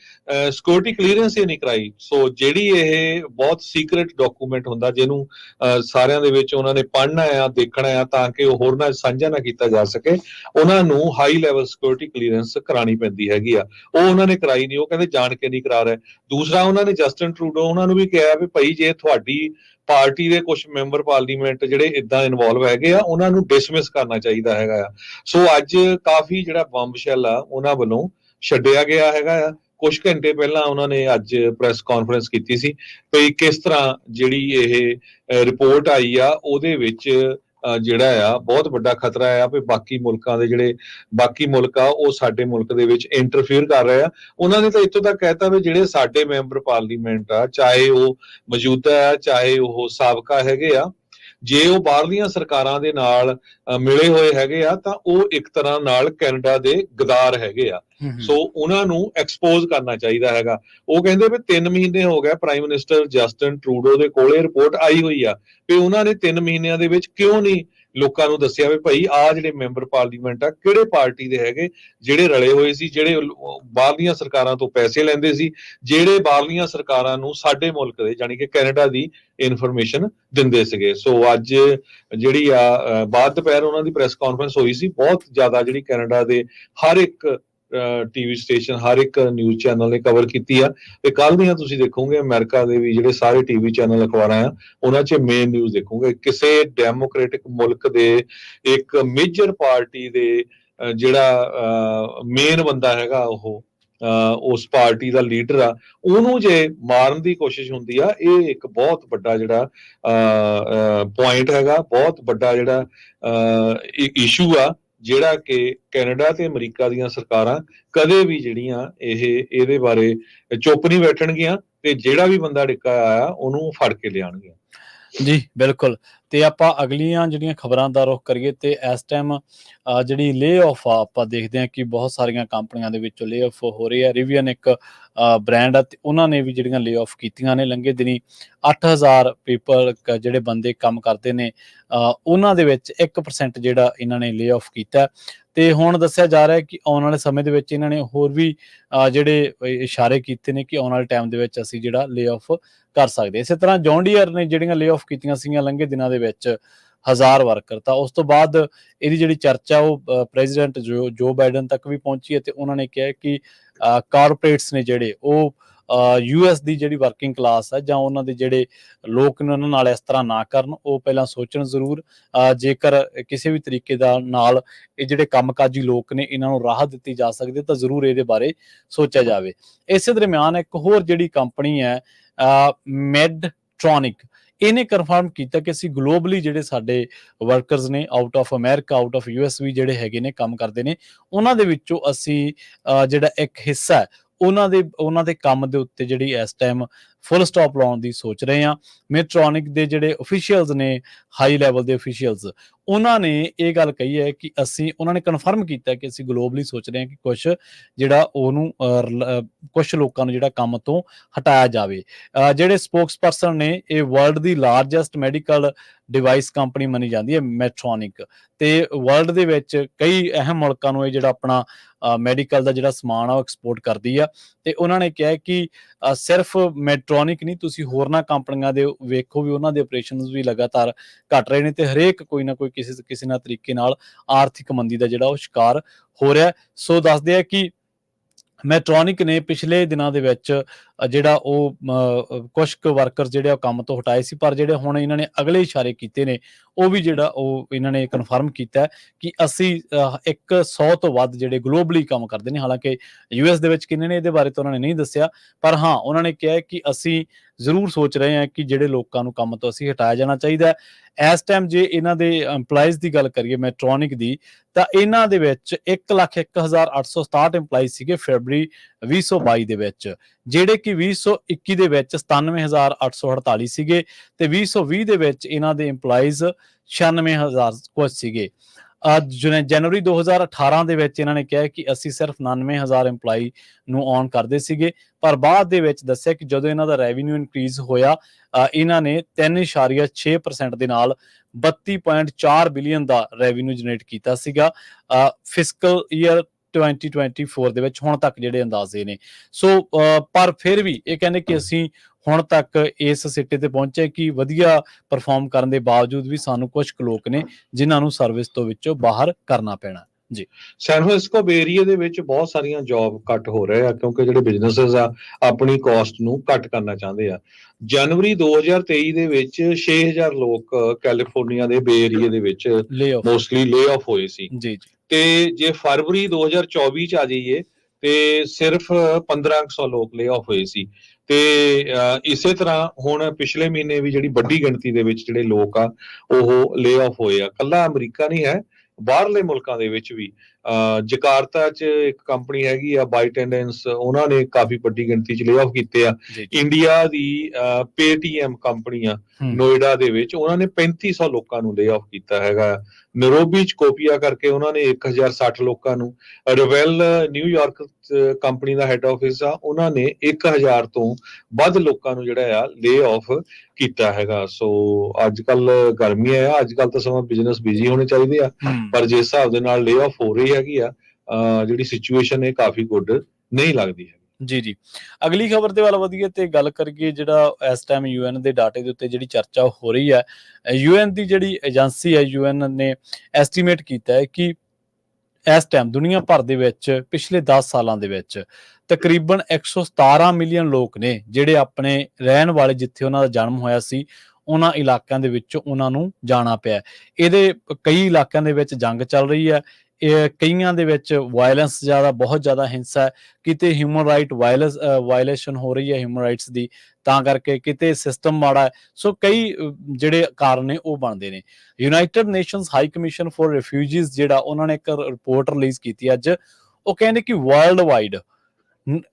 B: ਸਿਕਿਉਰਿਟੀ ਕਲੀਅਰੈਂਸ ਹੀ ਨਹੀਂ ਕਰਾਈ। ਸੋ ਜਿਹੜੀ ਇਹ ਬਹੁਤ ਸੀਕ੍ਰੀਟ ਡਾਕੂਮੈਂਟ ਹੁੰਦਾ ਜਿਹਨੂੰ ਅਹ, ਸਾਰਿਆਂ ਦੇ ਵਿੱਚ ਉਹਨਾਂ ਨੇ ਪੜ੍ਹਨਾ ਆ ਦੇਖਣਾ ਆ ਤਾਂ ਕਿ ਉਹ ਹੋਰ ਨਾਲ ਸਾਂਝਾ ਨਾ ਕੀਤਾ ਜਾ ਸਕੇ ਉਹਨਾਂ ਨੂੰ ਹਾਈ ਲੈਵਲ ਸਿਕਿਉਰਿਟੀ ਕਲੀਅਰੈਂਸ ਕਰਾਣੀ ਪੈਂਦੀ ਹੈਗੀ ਆ। ਉਹ ਉਹਨਾਂ ਨੇ ਕਰਾਈ ਨਹੀਂ ਉਹ ਕਹਿੰਦੇ ਜਾਣ ਕੇ ਨਹੀਂ ਕਰਾ ਰਹੇ। ਦੂਸਰਾ ਉਹਨਾਂ ਨੇ ਜਸਟਨ ਟਰੂਡੋ ਉਹਨਾਂ ਨੂੰ ਵੀ ਕਿਹਾ ਵੀ ਭਾਈ ਜੇ ਤੁਹਾਡੀ ਪਾਰਟੀ ਦੇ ਕੁਝ ਮੈਂਬਰ ਪਾਰਲੀਮੈਂਟ ਜਿਹੜੇ ਇਦਾਂ ਇਨਵੋਲਵ ਹੈਗੇ ਆ, ਉਹਨਾਂ ਨੂੰ ਡਿਸਮਿਸ ਕਰਨਾ ਚਾਹੀਦਾ ਹੈਗਾ ਆ। ਸੋ ਅੱਜ ਕਾਫੀ ਜਿਹੜਾ ਬੰਬਸ਼ੈਲ ਆ, ਉਹਨਾਂ ਵੱਲੋਂ ਛੱਡਿਆ ਗਿਆ ਹੈਗਾ ਆ। ਕੁਝ ਘੰਟੇ ਪਹਿਲਾਂ ਉਹਨਾਂ ਨੇ ਅੱਜ ਪ੍ਰੈਸ ਕਾਨਫਰੰਸ ਕੀਤੀ ਸੀ ਵੀ ਕਿਸ ਤਰ੍ਹਾਂ ਜਿਹੜੀ ਇਹ ਰਿਪੋਰਟ ਆਈ ਆ, ਉਹਦੇ ਵਿੱਚ ਜਿਹੜਾ ਆ, ਬਹੁਤ ਵੱਡਾ ਖਤਰਾ ਆ ਵੀ ਬਾਕੀ ਮੁਲਕਾਂ ਦੇ ਜਿਹੜੇ, ਬਾਕੀ ਮੁਲਕ ਆ, ਉਹ ਸਾਡੇ ਮੁਲਕ ਦੇ ਵਿੱਚ ਇੰਟਰਫੇਅਰ ਕਰ ਰਹੇ ਆ। ਉਹਨਾਂ ਨੇ ਤਾਂ ਇੱਥੋਂ ਤੱਕ ਕਹਿਤਾ ਵੀ ਜਿਹੜੇ ਸਾਡੇ ਮੈਂਬਰ ਪਾਰਲੀਮੈਂਟ ਆ, ਚਾਹੇ ਉਹ ਮੌਜੂਦਾ ਆ, ਚਾਹੇ ਉਹ ਸਾਬਕਾ ਹੈਗੇ ਆ ਜੇ ਉਹ ਬਾਹਰਲੀਆਂ ਸਰਕਾਰਾਂ ਦੇ ਨਾਲ ਮਿਲੇ ਹੋਏ ਹੈਗੇ ਆ ਤਾਂ ਉਹ ਇੱਕ ਤਰ੍ਹਾਂ ਨਾਲ ਕੈਨੇਡਾ ਦੇ ਗਦਾਰ ਹੈਗੇ ਆ। ਸੋ ਉਹਨਾਂ ਨੂੰ ਐਕਸਪੋਜ਼ ਕਰਨਾ ਚਾਹੀਦਾ ਹੈਗਾ। ਉਹ ਕਹਿੰਦੇ ਵੀ 3 ਮਹੀਨੇ ਹੋ ਗਏ ਪ੍ਰਾਈਮ ਮਿਨਿਸਟਰ ਜਸਟਨ ਟਰੂਡੋ ਦੇ ਕੋਲੇ ਰਿਪੋਰਟ ਆਈ ਹੋਈ ਆ ਵੀ ਉਹਨਾਂ ਨੇ 3 ਮਹੀਨਿਆਂ ਦੇ ਵਿੱਚ ਕਿਉਂ ਨਹੀਂ ਲੋਕਾਂ ਨੂੰ ਦੱਸਿਆ ਵੀ ਭਾਈ ਆ ਜਿਹੜੇ ਮੈਂਬਰ ਪਾਰਲੀਮੈਂਟ ਆ, ਕਿਹੜੇ ਪਾਰਟੀ ਦੇ ਹੈਗੇ, ਜਿਹੜੇ ਰਲੇ ਹੋਏ ਸੀ, ਜਿਹੜੇ ਬਾਹਰਲੀਆਂ ਸਰਕਾਰਾਂ ਤੋਂ ਪੈਸੇ ਲੈਂਦੇ ਸੀ, ਜਿਹੜੇ ਬਾਹਰਲੀਆਂ ਸਰਕਾਰਾਂ ਨੂੰ ਸਾਡੇ ਮੁਲਕ ਦੇ ਜਾਨੀ ਕਿ ਕੈਨੇਡਾ ਦੀ ਇਨਫੋਰਮੇਸ਼ਨ ਦਿੰਦੇ ਸੀਗੇ। ਸੋ ਅੱਜ ਜਿਹੜੀ ਆ ਬਾਅਦ ਦੁਪਹਿਰ ਉਹਨਾਂ ਦੀ ਪ੍ਰੈਸ ਕਾਨਫਰੰਸ ਹੋਈ ਸੀ, ਬਹੁਤ ਜ਼ਿਆਦਾ ਜਿਹੜੀ ਕੈਨੇਡਾ ਦੇ ਹਰ ਇੱਕ ਟੀਵੀ ਸਟੇਸ਼ਨ ਹਰ ਇੱਕ ਨਿਊਜ਼ ਚੈਨਲ ਨੇ ਕਵਰ ਕੀਤੀ ਆ। ਤੇ ਕੱਲ ਦੀਆਂ ਤੁਸੀਂ ਦੇਖੋਗੇ ਅਮਰੀਕਾ ਦੇ ਵੀ ਜਿਹੜੇ ਸਾਰੇ ਟੀਵੀ ਚੈਨਲ ਅਖਬਾਰਾਂ ਆ ਉਹਨਾਂ 'ਚ ਮੇਨ ਨਿਊਜ਼ ਦੇਖੋਗੇ। ਕਿਸੇ ਡੈਮੋਕ੍ਰੈਟਿਕ ਮੁਲਕ ਦੇ ਇੱਕ ਮੇਜਰ ਪਾਰਟੀ ਦੇ ਅ, ਜਿਹੜਾ ਮੇਨ ਬੰਦਾ ਹੈਗਾ ਉਹ ਅ, ਉਸ ਪਾਰਟੀ ਦਾ ਲੀਡਰ ਆ ਉਹਨੂੰ ਜੇ ਮਾਰਨ ਦੀ ਕੋਸ਼ਿਸ਼ ਹੁੰਦੀ ਆ ਇਹ ਇੱਕ ਬਹੁਤ ਵੱਡਾ ਜਿਹੜਾ ਪੁਆਇੰਟ ਹੈਗਾ ਬਹੁਤ ਵੱਡਾ ਜਿਹੜਾ ਇਸ਼ੂ ਆ। ਜਿਹੜਾ ਕਿ ਕੈਨੇਡਾ ਤੇ ਅਮਰੀਕਾ ਦੀਆਂ ਸਰਕਾਰਾਂ ਕਦੇ ਵੀ ਜਿਹੜੀਆਂ ਇਹ, ਇਹਦੇ ਬਾਰੇ ਚੁੱਪ ਨਹੀਂ ਬੈਠਣਗੀਆਂ ਤੇ ਜਿਹੜਾ ਵੀ ਬੰਦਾ ਡਿੱਕਾ ਆਇਆ ਉਹਨੂੰ ਫੜ ਕੇ ਲਿਆਣਗੀਆਂ
A: ਜੀ, ਬਿਲਕੁਲ। ਤੇ ਆਪਾਂ ਅਗਲੀਆਂ ਜਿਹੜੀਆਂ ਖਬਰਾਂ ਦਾ ਰੁਖ ਕਰੀਏ ਤੇ ਇਸ ਟਾਈਮ ਜਿਹੜੀ ਲੇ ਆਫ ਆ, ਆਪਾਂ ਦੇਖਦੇ ਹਾਂ ਕਿ ਬਹੁਤ ਸਾਰੀਆਂ ਕੰਪਨੀਆਂ ਦੇ ਵਿੱਚੋਂ ਲੇ ਆਫ ਹੋ ਰਹੀ ਹੈ। ਰਿਵੀਅਨ ਇੱਕ ਬ੍ਰਾਂਡ ਆ ਤੇ ਉਹਨਾਂ ਨੇ ਵੀ ਜਿਹੜੀਆਂ ਲੇ ਆਫ ਕੀਤੀਆਂ ਨੇ ਲੰਘੇ ਦਿਨੀ 8000 ਪੀਪਲ ਜਿਹੜੇ ਬੰਦੇ ਕੰਮ ਕਰਦੇ ਨੇ ਉਹਨਾਂ ਦੇ ਵਿੱਚ 1% ਜਿਹੜਾ ਇਹਨਾਂ ਨੇ ਲੇ ਆਫ ਕੀਤਾ। ਤੇ ਹੁਣ ਦੱਸਿਆ ਜਾ ਰਿਹਾ ਹੈ ਕਿ ਆਉਣ ਵਾਲੇ ਸਮੇਂ ਦੇ ਵਿੱਚ ਇਹਨਾਂ ਨੇ ਹੋਰ ਵੀ ਜਿਹੜੇ ਇਸ਼ਾਰੇ ਕੀਤੇ ਨੇ ਕਿ ਆਉਣ ਵਾਲੇ ਟਾਈਮ ਦੇ ਵਿੱਚ ਅਸੀਂ ਜਿਹੜਾ ਲੇ ਆਫ ਕਰ ਸਕਦੇ ਇਸੇ ਤਰ੍ਹਾਂ ਜੌਨ ਡੀਅਰ ਨੇ ਜਿਹੜੀਆਂ ਲੇ ਆਫ ਕੀਤੀਆਂ ਸੀਗੀਆਂ ਲੰਘੇ ਦਿਨਾਂ ਦੇ ਵਿੱਚ ਹਜ਼ਾਰ ਵਰਕਰ ਤਾਂ ਉਸ ਤੋਂ ਬਾਅਦ ਇਹਦੀ ਜਿਹੜੀ ਚਰਚਾ ਉਹ ਪ੍ਰੈਜ਼ੀਡੈਂਟ ਜੋ ਜੋ ਬਾਈਡਨ ਤੱਕ ਵੀ ਪਹੁੰਚੀ ਹੈ ਤੇ ਉਹਨਾਂ ਨੇ ਕਿਹਾ ਕਿ ਕਾਰਪੋਰੇਟਸ ਨੇ ਜਿਹੜੇ ਉਹ ਯੂਐਸ ਦੀ ਜਿਹੜੀ ਵਰਕਿੰਗ ਕਲਾਸ ਹੈ ਜਾਂ ਉਹਨਾਂ ਦੇ ਜਿਹੜੇ ਲੋਕ ਨੇ ਉਹਨਾਂ ਨਾਲ ਇਸ ਤਰ੍ਹਾਂ ਨਾ ਕਰਨ, ਉਹ ਪਹਿਲਾਂ ਸੋਚਣ ਜ਼ਰੂਰ। ਜੇਕਰ ਕਿਸੇ ਵੀ ਤਰੀਕੇ ਦਾ ਨਾਲ ਇਹ ਜਿਹੜੇ ਕੰਮਕਾਜੀ ਲੋਕ ਨੇ, ਇਹਨਾਂ ਨੂੰ ਰਾਹਤ ਦਿੱਤੀ ਜਾ ਸਕਦੀ ਤਾਂ ਜ਼ਰੂਰ ਇਹਦੇ ਬਾਰੇ ਸੋਚਿਆ ਜਾਵੇ। ਇਸੇ ਦਰਮਿਆਨ ਇੱਕ ਹੋਰ ਜਿਹੜੀ ਕੰਪਨੀ ਹੈ ਮੈਡਟ੍ਰੋਨਿਕ ਇਹਨੇ ਕਨਫਰਮ ਕੀਤਾ ਕਿ ਅਸੀਂ ਗਲੋਬਲੀ ਜਿਹੜੇ ਸਾਡੇ ਵਰਕਰਸ ਨੇ out of America out of US ਵੀ ਜਿਹੜੇ ਹੈਗੇ ਨੇ, ਕੰਮ ਕਰਦੇ ਨੇ, ਉਹਨਾਂ ਦੇ ਵਿੱਚੋਂ ਅਸੀਂ ਜਿਹੜਾ ਇੱਕ ਹਿੱਸਾ ਹੈ ਉਹਨਾਂ ਦੇ ਉਹਨਾਂ ਦੇ ਕੰਮ ਦੇ ਉੱਤੇ ਜਿਹੜੀ ਇਸ ਟਾਈਮ ਫੁੱਲ ਸਟਾਪ ਲਾਉਣ ਦੀ ਸੋਚ ਰਹੇ ਹਾਂ। ਮੈਟ੍ਰੋਨਿਕ ਦੇ ਜਿਹੜੇ ਅਫੀਸ਼ੀਅਲਸ ਨੇ ਹਾਈ ਲੈਵਲ ਦੇ ਅਫੀਸ਼ੀਅਲਸ ਉਹਨਾਂ ਨੇ ਇਹ ਗੱਲ ਕਹੀ ਹੈ ਕਿ ਅਸੀਂ, ਉਹਨਾਂ ਨੇ ਕਨਫਰਮ ਕੀਤਾ ਕਿ ਅਸੀਂ ਗਲੋਬਲੀ ਸੋਚ ਰਹੇ ਹਾਂ ਕਿ ਕੁਝ ਜਿਹੜਾ ਉਹਨੂੰ ਕੁਝ ਲੋਕਾਂ ਨੂੰ ਜਿਹੜਾ ਕੰਮ ਤੋਂ ਹਟਾਇਆ ਜਾਵੇ। ਜਿਹੜੇ ਸਪੋਕਸਪਰਸਨ ਨੇ, ਇਹ ਵਰਲਡ ਦੀ ਲਾਰਜੈਸਟ ਮੈਡੀਕਲ ਡਿਵਾਈਸ ਕੰਪਨੀ ਮੰਨੀ ਜਾਂਦੀ ਹੈ ਮੈਟ੍ਰੋਨਿਕ ਤੇ ਵਰਲਡ ਦੇ ਵਿੱਚ ਕਈ ਅਹਿਮ ਮੁਲਕਾਂ ਨੂੰ ਇਹ ਜਿਹੜਾ ਆਪਣਾ ਮੈਡੀਕਲ ਦਾ ਜਿਹੜਾ ਸਮਾਨ ਆ, ਉਹ ਐਕਸਪੋਰਟ ਕਰਦੀ ਆ। ਤੇ ਉਹਨਾਂ ਨੇ ਕਿਹਾ ਕਿ ਸਿਰਫ ਸਿਰਫ ਮੈਟ੍ਰੋਨਿਕ ਨਹੀਂ, ਤੁਸੀਂ ਹੋਰਨਾਂ ਕੰਪਨੀਆਂ ਦੇ ਵੇਖੋ ਵੀ ਉਹਨਾਂ ਦੇ ਆਪਰੇਸ਼ਨਸ ਵੀ ਲਗਾਤਾਰ ਘਟ ਰਹੇ ਨੇ ਤੇ ਹਰੇਕ ਕੋਈ ਨਾ ਕੋਈ ਕਿਸੇ ਕਿਸੇ ਨਾ ਤਰੀਕੇ ਨਾਲ ਆਰਥਿਕ ਮੰਦੀ ਦਾ ਜਿਹੜਾ ਉਹ ਸ਼ਿਕਾਰ ਹੋ ਰਿਹਾ ਸੋ ਦੱਸਦੇ ਆ ਕਿ ਮੈਟ੍ਰੋਨਿਕ ਨੇ ਪਿਛਲੇ ਦਿਨਾਂ ਦੇ ਵਿੱਚ ਜਿਹੜਾ ਉਹ ਕੁਝ ਕੁ ਵਰਕਰ ਜਿਹੜੇ ਉਹ ਕੰਮ ਤੋਂ ਹਟਾਏ ਸੀ, ਪਰ ਜਿਹੜੇ ਹੁਣ ਇਹਨਾਂ ਨੇ ਅਗਲੇ ਇਸ਼ਾਰੇ ਕੀਤੇ ਨੇ ਉਹ ਵੀ ਜਿਹੜਾ ਉਹ ਇਹਨਾਂ ਨੇ ਕਨਫਰਮ ਕੀਤਾ ਕਿ ਅਸੀਂ ਇੱਕ 100 ਤੋਂ ਵੱਧ ਜਿਹੜੇ ਗਲੋਬਲੀ ਕੰਮ ਕਰਦੇ ਨੇ, ਹਾਲਾਂਕਿ ਯੂਐਸ ਦੇ ਵਿੱਚ ਕਿੰਨੇ ਨੇ ਇਹਦੇ ਬਾਰੇ ਤਾਂ ਉਹਨਾਂ ਨੇ ਨਹੀਂ ਦੱਸਿਆ, ਪਰ ਹਾਂ, ਉਹਨਾਂ ਨੇ ਕਿਹਾ ਕਿ ਅਸੀਂ ਜ਼ਰੂਰ ਸੋਚ ਰਹੇ ਹਾਂ ਕਿ ਜਿਹੜੇ ਲੋਕਾਂ ਨੂੰ ਕੰਮ ਤੋਂ ਅਸੀਂ ਹਟਾਇਆ ਜਾਣਾ ਚਾਹੀਦਾ ਹੈ। ਇਸ ਟਾਈਮ ਜੇ ਇਹਨਾਂ ਦੇ EMPLOYEES ਦੀ ਗੱਲ ਕਰੀਏ ਮੈਟ੍ਰੋਨਿਕ ਦੀ, ਤਾਂ ਇਹਨਾਂ ਦੇ ਵਿੱਚ 101867 EMPLOYEES ਸੀਗੇ ਫੈਬਰੀ 2022 ਦੇ ਵਿੱਚ, ਜਿਹੜੇ ਕਿ 2021 ਦੇ ਵਿੱਚ 97848 ਸੀਗੇ ਤੇ 2020 ਦੇ ਵਿੱਚ ਇਹਨਾਂ ਦੇ EMPLOYEES 96000 ਕੁਝ ਸੀਗੇ। ਅੱਜ ਜਨਵਰੀ 2018 ਦੇ ਵਿੱਚ ਇਹਨਾਂ ਨੇ ਕਿਹਾ ਕਿ ਅਸੀਂ ਸਿਰਫ 99000 EMPLOYEE ਨੂੰ ਔਨ ਕਰਦੇ ਸੀਗੇ ਪਰ ਬਾਅਦ ਦੇ ਵਿੱਚ ਦੱਸਿਆ ਕਿ ਜਦੋਂ ਇਹਨਾਂ ਦਾ ਰੈਵਨਿਊ ਇਨਕਰੀਜ਼ ਹੋਇਆ ਇਹਨਾਂ ਨੇ 3.6% ਦੇ ਨਾਲ 32.4 ਬਿਲੀਅਨ ਦਾ ਰੈਵਨਿਊ ਜਨਰੇਟ ਕੀਤਾ ਸੀਗਾ ਫਿਸਕਲ ਈਅਰ 2024 ਦੇ ਵਿੱਚ ਹੁਣ ਤੱਕ ਜਿਹੜੇ ਅੰਦਾਜ਼ੇ ਨੇ। ਸੋ ਅ, ਪਰ ਫਿਰ ਵੀ ਇਹ ਕਹਿੰਦੇ ਕਿ ਅਸੀਂ ਹੁਣ ਤੱਕ ਇਸ ਸਿੱਟੇ ਤੇ ਪਹੁੰਚੇ ਕਿ ਵਧੀਆ ਪਰਫਾਰਮ ਕਰਨ ਦੇ ਬਾਵਜੂਦ ਵੀ ਸਾਨੂੰ ਕੁਝ ਲੋਕ ਨੇ ਜਿਨ੍ਹਾਂ ਨੂੰ ਸਰਵਿਸ ਤੋਂ ਵਿੱਚੋਂ ਬਾਹਰ ਕਰਨਾ ਪੈਣਾ।
B: ਸੈਨ ਫ੍ਰਾਂਸਿਸਕੋ ਏਰੀਆ ਦੇ ਵਿੱਚ ਬਹੁਤ ਸਾਰੀਆਂ ਜੌਬ ਕੱਟ ਹੋ ਰਹੇ ਆ ਕਿਉਂਕਿ ਜਿਹੜੇ ਬਿਜ਼ਨੈਸਸ ਆ ਆਪਣੀ ਕਾਸਟ ਨੂੰ ਘੱਟ ਕਰਨਾ ਚਾਹੁੰਦੇ ਆ। ਜਨਵਰੀ 2023 ਦੇ ਵਿੱਚ 6000 ਲੋਕ ਕੈਲੀਫੋਰਨੀਆ ਦੇ ਬੇ ਏਰੀਆ ਦੇ ਵਿੱਚ ਮੋਸਟਲੀ ਲੇ ਆਫ ਹੋਏ ਸੀ।
A: ਜੀ ਜੀ।
B: ਤੇ ਜੇ ਫਰਵਰੀ 2024 ਚ ਆ ਜਾਈਏ ਤੇ ਸਿਰਫ 1500 ਲੋਕ ਲੇ ਆਫ ਹੋਏ ਸੀ। ਤੇ ਇਸੇ ਤਰ੍ਹਾਂ ਹੁਣ ਪਿਛਲੇ ਮਹੀਨੇ ਵੀ ਜਿਹੜੀ ਵੱਡੀ ਗਿਣਤੀ ਦੇ ਵਿੱਚ ਜਿਹੜੇ ਲੋਕ ਆ, ਉਹ ਲੇ ਆਫ ਹੋਏ ਆ। ਕੱਲਾ ਅਮਰੀਕਾ ਨਹੀਂ ਹੈ, ਬਾਹਰਲੇ ਮੁਲਕਾਂ ਦੇ ਵਿੱਚ ਵੀ। ਜਕਾਰਤਾ 'ਚ ਇੱਕ ਕੰਪਨੀ ਹੈਗੀ ਆ ਬਾਈਟੈਂਡੈਂਸ ਉਹਨਾਂ ਨੇ ਕਾਫੀ ਵੱਡੀ ਗਿਣਤੀ 'ਚ ਲੇ ਆਫ ਕੀਤੇ ਆ। ਇੰਡੀਆ ਦੀ ਪੇਟੀਐਮ ਕੰਪਨੀ ਆ। ਨੋਇਡਾ ਦੇ ਵਿੱਚ ਉਹਨਾਂ ਨੇ 3500 ਲੋਕਾਂ ਨੂੰ ਲੇ ਆਫ ਕੀਤਾ ਹੈਗਾ। ਨਰੋਬੀ 'ਚ ਕੋਪੀਆ ਕਰਕੇ ਉਹਨਾਂ ਨੇ 1060 ਲੋਕਾਂ ਨੂੰ। ਰਵੈਲ ਨਿਊਯਾਰਕ ਕੰਪਨੀ ਦਾ ਹੈੱਡ ਆਫਿਸ ਆ ਉਹਨਾਂ ਨੇ 1000 ਤੋਂ ਵੱਧ ਲੋਕਾਂ ਨੂੰ ਜਿਹੜਾ ਆ ਲੇ ਆਫ ਕੀਤਾ ਹੈਗਾ। ਸੋ ਅੱਜ ਕੱਲ ਗਰਮੀ ਆ ਅੱਜ ਕੱਲ ਤਾਂ ਸਮਾਂ ਬਿਜ਼ਨਸ ਬਿਜ਼ੀ ਹੋਣੇ ਚਾਹੀਦੇ ਆ। ਪਰ ਜਿਸ ਹਿਸਾਬ ਦੇ ਨਾਲ ਲੇ ਆਫ ਹੋ ਰਹੀ ਹੈਗੀ ਆ ਜਿਹੜੀ ਸਿਚੁਏਸ਼ਨ ਹੈ ਕਾਫੀ ਗੁੱਡ ਨਹੀਂ ਲੱਗਦੀ ਹੈ
A: ਜੀ ਜੀ। ਅਗਲੀ ਖਬਰ ਦੇ ਵੱਲ ਵਧੀਏ ਤੇ ਗੱਲ ਕਰੀਏ ਜਿਹੜਾ ਇਸ ਟਾਈਮ ਯੂਐਨ ਦੇ ਡਾਟੇ ਦੇ ਉੱਤੇ ਜਿਹੜੀ ਚਰਚਾ ਹੋ ਰਹੀ ਹੈ ਯੂਐਨ ਦੀ ਜਿਹੜੀ ਏਜੰਸੀ ਹੈ ਯੂਐਨ ਨੇ ਐਸਟੀਮੇਟ ਕੀਤਾ ਹੈ ਕਿ ਇਸ ਟਾਈਮ ਦੁਨੀਆ ਭਰ ਦੇ ਵਿੱਚ ਪਿਛਲੇ 10 ਸਾਲਾਂ ਦੇ ਵਿੱਚ ਤਕਰੀਬਨ 117 ਮਿਲੀਅਨ ਲੋਕ ਨੇ ਜਿਹੜੇ ਆਪਣੇ ਰਹਿਣ ਵਾਲੇ ਜਿੱਥੇ ਉਹਨਾਂ ਦਾ ਜਨਮ ਹੋਇਆ ਸੀ, ਉਹਨਾਂ ਇਲਾਕਿਆਂ ਦੇ ਵਿੱਚ ਉਹਨਾਂ ਨੂੰ ਜਾਣਾ ਪਿਆ। ਇਹਦੇ ਕਈ ਇਲਾਕਿਆਂ ਦੇ ਵਿੱਚ ਜੰਗ ਚੱਲ ਰਹੀ ਹੈ ਇਹ ਕਈਆਂ ਦੇ ਵਿੱਚ ਵਾਇਲੈਂਸ ਜ਼ਿਆਦਾ, ਬਹੁਤ ਜ਼ਿਆਦਾ ਹਿੰਸਾ ਹੈ। ਕਿਤੇ ਹਿਊਮਨ ਰਾਈਟ ਵਾਇਲੈਂਸ ਵਾਇਲੇਸ਼ਨ ਹੋ ਰਹੀ ਹੈ ਹਿਊਮਨ ਰਾਈਟਸ ਦੀ, ਤਾਂ ਕਰਕੇ ਕਿਤੇ ਸਿਸਟਮ ਮਾੜਾ ਹੈ। ਸੋ ਕਈ ਜਿਹੜੇ ਕਾਰਨ ਨੇ, ਉਹ ਬਣਦੇ ਨੇ। United Nations High Commission for refugees ਜਿਹੜਾ, ਉਹਨਾਂ ਨੇ ਇੱਕ ਰਿਪੋਰਟ ਰਿਲੀਜ਼ ਕੀਤੀ ਅੱਜ। ਉਹ ਕਹਿੰਦੇ ਕਿ ਵਰਲਡ ਵਾਈਡ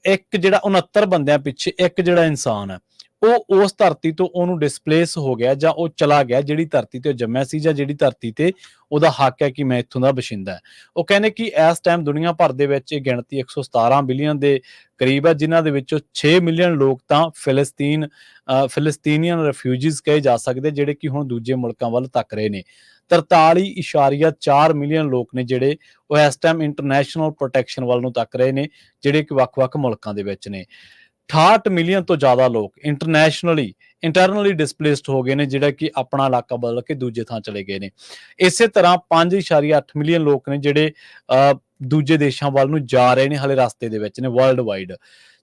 A: ਇੱਕ ਜਿਹੜਾ 69 ਬੰਦਿਆਂ ਪਿੱਛੇ ਇੱਕ ਜਿਹੜਾ ਇਨਸਾਨ ਹੈ। ਉਹ ਉਸ ਧਰਤੀ ਤੋਂ ਉਹਨੂੰ ਡਿਸਪਲੇਸ ਹੋ ਗਿਆ ਜਾਂ ਉਹ ਚਲਾ ਗਿਆ ਜਿਹੜੀ ਧਰਤੀ ਤੇ ਉਹ ਜੰਮਿਆ ਸੀ ਜਾਂ ਜਿਹੜੀ ਧਰਤੀ ਤੇ ਉਹਦਾ ਹੱਕ ਹੈ ਕਿ ਮੈਂ ਇੱਥੋਂ ਦਾ ਬਸ਼ਿੰਦਾ ਉਹ ਕਹਿੰਦੇ ਕਿ ਇਸ ਟਾਈਮ ਦੁਨੀਆ ਭਰ ਦੇ ਵਿੱਚ ਇਹ ਗਿਣਤੀ 117 ਬਿਲੀਅਨ ਦੇ ਕਰੀਬ ਹੈ ਜਿਨ੍ਹਾਂ ਦੇ ਵਿੱਚੋਂ 6 ਮਿਲੀਅਨ ਲੋਕ ਤਾਂ ਫਿਲਸਤੀਨ ਅ, ਫਿਲਸਤੀਨੀਅਨ ਰਿਫਿਊਜੀਜ਼ ਕਹੇ ਜਾ ਸਕਦੇ ਜਿਹੜੇ ਕਿ ਹੁਣ ਦੂਜੇ ਮੁਲਕਾਂ ਵੱਲ ਤੱਕ ਰਹੇ ਨੇ। 43.4 ਮਿਲੀਅਨ ਲੋਕ ਨੇ ਜਿਹੜੇ ਉਹ ਇਸ ਟਾਈਮ ਇੰਟਰਨੈਸ਼ਨਲ ਪ੍ਰੋਟੈਕਸ਼ਨ ਵੱਲ ਨੂੰ ਤੱਕ ਰਹੇ ਨੇ ਜਿਹੜੇ ਕਿ ਵੱਖ-ਵੱਖ ਮੁਲਕਾਂ ਦੇ ਵਿੱਚ ਨੇ। 68 ਮਿਲੀਅਨ ਤੋਂ ਜ਼ਿਆਦਾ ਲੋਕ ਇੰਟਰਨੈਸ਼ਨਲੀ ਇੰਟਰਨਲੀ ਡਿਸਪਲੇਸਡ ਹੋ ਗਏ ਨੇ ਜਿਹੜਾ ਕਿ ਆਪਣਾ ਇਲਾਕਾ ਬਦਲ ਕੇ ਦੂਜੇ ਥਾਂ ਚਲੇ ਗਏ ਨੇ। ਇਸੇ ਤਰ੍ਹਾਂ 5.8 ਮਿਲੀਅਨ ਲੋਕ ਨੇ ਜਿਹੜੇ ਅਹ, ਦੂਜੇ ਦੇਸ਼ਾਂ ਵੱਲ ਨੂੰ ਜਾ ਰਹੇ ਨੇ ਹਲੇ ਰਸਤੇ ਦੇ ਵਿੱਚ ਨੇ ਵਰਲਡ ਵਾਈਡ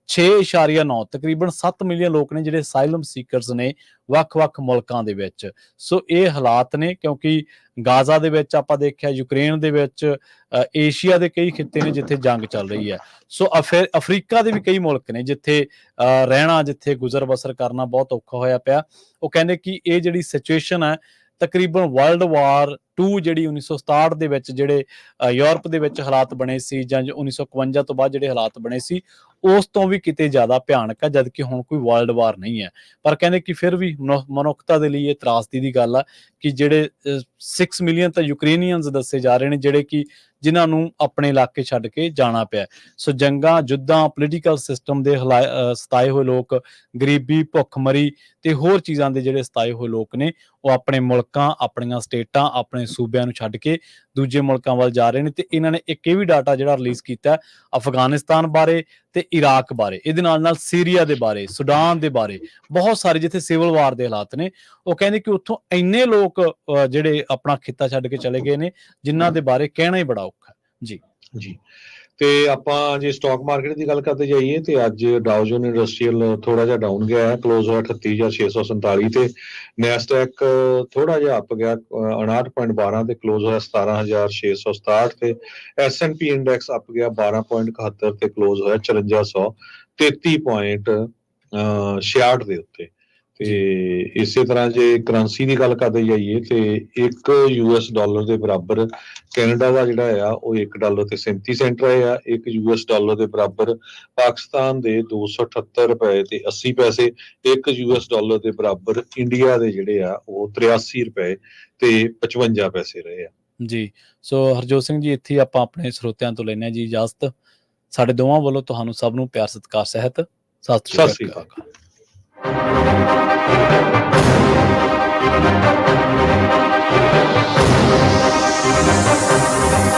A: 6.9 ਤਕਰੀਬਨ 7 ਮਿਲੀਅਨ ਲੋਕ ਨੇ ਜਿਹੜੇ ਸਾਈਲਮ ਸੀਕਰਸ ਨੇ ਵੱਖ-ਵੱਖ ਮੁਲਕਾਂ ਦੇ ਵਿੱਚ। ਸੋ ਇਹ ਹਾਲਾਤ ਨੇ ਕਿਉਂਕਿ ਗਾਜ਼ਾ ਦੇ ਵਿੱਚ ਆਪਾਂ ਦੇਖਿਆ ਯੂਕਰੇਨ ਦੇ ਵਿੱਚ ਏਸ਼ੀਆ ਦੇ ਕਈ ਖਿੱਤੇ ਨੇ ਜਿੱਥੇ ਜੰਗ ਚੱਲ ਰਹੀ ਹੈ। ਸੋ ਅਫੇ- ਅਫਰੀਕਾ ਦੇ ਵੀ ਕਈ ਮੁਲਕ ਨੇ ਜਿੱਥੇ ਅ, ਰਹਿਣਾ ਜਿੱਥੇ ਗੁਜ਼ਰ ਬਸਰ ਕਰਨਾ ਬਹੁਤ ਔਖਾ ਹੋਇਆ ਪਿਆ। ਉਹ ਕਹਿੰਦੇ ਕਿ ਇਹ ਜਿਹੜੀ ਸਿਚੁਏਸ਼ਨ ਹੈ ਤਕਰੀਬਨ ਵਰਲਡ ਵਾਰ 2 ਜਿਹੜੀ 1967 ਦੇ ਵਿੱਚ ਜਿਹੜੇ ਯੂਰਪ ਦੇ ਵਿੱਚ ਹਾਲਾਤ ਬਣੇ ਸੀ ਜਾਂ ਜੋ 1951 ਤੋਂ ਬਾਅਦ ਜਿਹੜੇ ਹਾਲਾਤ ਬਣੇ ਸੀ, ਉਸ ਤੋਂ ਵੀ ਕਿਤੇ ਜ਼ਿਆਦਾ ਭਿਆਨਕ ਹੈ ਜਦ ਹੁਣ ਕੋਈ ਵਰਲਡ ਵਾਰ ਨਹੀਂ ਹੈ। ਪਰ ਕਹਿੰਦੇ ਕਿ ਫਿਰ ਵੀ ਮਨੁੱਖਤਾ ਦੇ ਲਈ ਇਹ ਤਰਾਸਦੀ ਦੀ ਗੱਲ ਆ ਕਿ ਜਿਹੜੇ 6 ਮਿਲੀਅਨ ਤਾਂ ਯੂਕਰੇਨੀਅਨਸ ਦੱਸੇ ਜਾ ਰਹੇ ਨੇ, ਜਿਹੜੇ ਕਿ ਜਿਨ੍ਹਾਂ ਨੂੰ ਆਪਣੇ ਇਲਾਕੇ ਛੱਡ ਕੇ ਜਾਣਾ ਪਿਆ। ਸੋ ਜੰਗਾਂ ਜੁੱਦਾਂ ਪੋਲੀਟੀਕਲ ਸਿਸਟਮ ਦੇ ਹਲਾ- ਸਤਾਏ ਹੋਏ ਲੋਕ, ਗਰੀਬੀ, ਭੁੱਖਮਰੀ ਤੇ ਹੋਰ ਚੀਜ਼ਾਂ ਦੇ ਜਿਹੜੇ ਸਤਾਏ ਹੋਏ ਲੋਕ ਨੇ, ਉਹ ਆਪਣੇ ਮੁਲਕਾਂ, ਆਪਣੀਆਂ ਸਟੇਟਾਂ, ਆਪਣੇ ਸੂਬਿਆਂ ਨੂੰ ਛੱਡ ਕੇ ਦੂਜੇ ਮੁਲਕਾਂ ਵੱਲ ਜਾ ਰਹੇ ਨੇ ਤੇ ਇਹਨਾਂ ਨੇ ਇੱਕ ਇਹ ਵੀ ਡਾਟਾ ਜਿਹੜਾ ਰਿਲੀਜ਼ ਕੀਤਾ ਅਫਗਾਨਿਸਤਾਨ ਬਾਰੇ ਤੇ ਇਰਾਕ ਬਾਰੇ, ਇਹਦੇ ਨਾਲ ਨਾਲ ਸੀਰੀਆ ਦੇ ਬਾਰੇ, ਸੁਡਾਨ ਦੇ ਬਾਰੇ, ਬਹੁਤ ਸਾਰੇ ਜਿੱਥੇ ਸਿਵਲ ਵਾਰ ਦੇ ਹਾਲਾਤ ਨੇ, ਉਹ ਕਹਿੰਦੇ ਕਿ ਉੱਥੋਂ ਇੰਨੇ ਲੋਕ ਜਿਹੜੇ ਆਪਣਾ ਖਿੱਤਾ ਛੱਡ ਕੇ ਚਲੇ ਗਏ ਨੇ, ਜਿਨ੍ਹਾਂ ਦੇ ਬਾਰੇ ਕਹਿਣਾ ਹੀ ਬੜਾ ਔਖਾ ਜੀ।
B: ਜੀ। ਤੇ ਆਪਾਂ ਜੇ ਸਟਾਕ ਮਾਰਕੀਟ ਦੀ ਗੱਲ ਕਰਦੇ ਜਾਈਏ ਤੇ ਅੱਜ ਡਾਓ ਜੋਨ ਇੰਡਸਟਰੀਅਲ ਥੋੜਾ ਜਿਹਾ ਡਾਊਨ ਗਿਆ ਹੈ ਕਲੋਜ਼ ਹੋਇਆ 38647 ਤੇ ਨੈਸਡੈਕ ਥੋੜਾ ਜਿਹਾ ਅਪ ਗਿਆ, ਅਹ 59.12 ਤੇ ਕਲੋਜ਼ ਹੋਇਆ 17667 ਤੇ S&P ਇੰਡੈਕਸ ਅਪ ਗਿਆ 12.71 ਤੇ ਕਲੋਜ਼ ਹੋਇਆ 5433.66 ਦੇ ਉੱਤੇ। ਤੇ ਇਸੇ ਤਰ੍ਹਾਂ ਜੇ ਕਰੰਸੀ ਦੀ ਗੱਲ ਕਰਦੇ ਜਾਈਏ ਤੇ 1 ਯੂਐਸ ਡਾਲਰ ਦੇ ਬਰਾਬਰ ਕੈਨੇਡਾ ਦਾ ਜਿਹੜਾ ਆ ਉਹ 1 ਡਾਲਰ ਤੇ 37 ਸੈਂਟ ਰਿਹਾ ਆ 1 ਯੂਐਸ ਡਾਲਰ ਦੇ ਬਰਾਬਰ ਪਾਕਿਸਤਾਨ ਦੇ 278 ਰੁਪਏ ਤੇ 80 ਪੈਸੇ 1 ਯੂਐਸ ਡਾਲਰ ਦੇ ਬਰਾਬਰ ਇੰਡੀਆ ਦੇ ਜਿਹੜੇ ਆ ਉਹ 83 ਰੁਪਏ ਤੇ 55 ਪੈਸੇ ਰਹੇ ਆ।
A: ਜੀ ਸੋ ਹਰਜੋਤ ਸਿੰਘ ਜੀ ਇੱਥੇ ਆਪਾਂ ਆਪਣੇ ਸਰੋਤਿਆਂ ਤੋਂ ਲੈਣੇ ਜੀ ਇਜਾਜ਼ਤ। ਸਾਡੇ ਦੋਵਾਂ ਵੱਲੋਂ ਤੁਹਾਨੂੰ ਸਭ ਨੂੰ ਪਿਆਰ ਸਤਿਕਾਰ ਸਹਿਤ। ਸਤਿ ਸ੍ਰੀ ਅਕਾਲ।
B: フ
C: フフフフ。